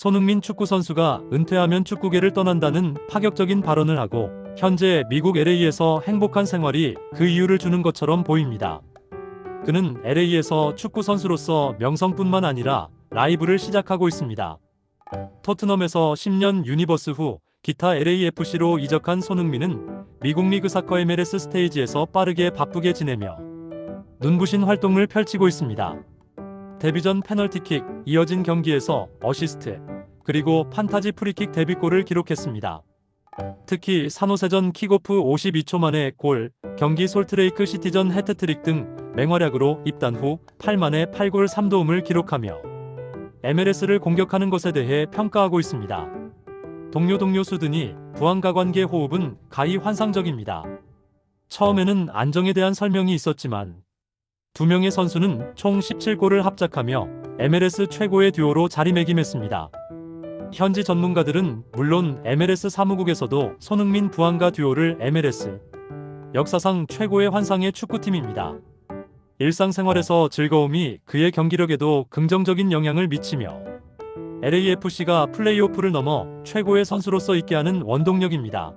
손흥민 축구 선수가 은퇴하면 축구계를 떠난다는 파격적인 발언을 하고 현재 미국 LA에서 행복한 생활이 그 이유를 주는 것처럼 보입니다. 그는 LA에서 축구 선수로서 명성뿐만 아니라 라이브를 시작하고 있습니다. 토트넘에서 10년 유니버스 후 기타 LAFC로 이적한 손흥민은 미국 리그 사커 MLS 스테이지에서 빠르게 바쁘게 지내며 눈부신 활동을 펼치고 있습니다. 데뷔 전 페널티킥, 이어진 경기에서 어시스트, 그리고 판타지 프리킥 데뷔골을 기록했습니다. 특히 산호세전 킥오프 52초 만에 골, 경기 솔트레이크 시티전 해트트릭 등 맹활약으로 입단 후 8만에 8골 3도움을 기록하며 MLS를 공격하는 것에 대해 평가하고 있습니다. 동료 동료 수드니 부안가 관계 호흡은 가히 환상적입니다. 처음에는 안정에 대한 설명이 있었지만 두 명의 선수는 총 17골을 합작하며 MLS 최고의 듀오로 자리매김했습니다. 현지 전문가들은 물론 MLS 사무국에서도 손흥민 부안가 듀오를 MLS 역사상 최고의 환상의 축구팀입니다. 일상생활에서 즐거움이 그의 경기력에도 긍정적인 영향을 미치며 LAFC가 플레이오프를 넘어 최고의 선수로서 있게 하는 원동력입니다.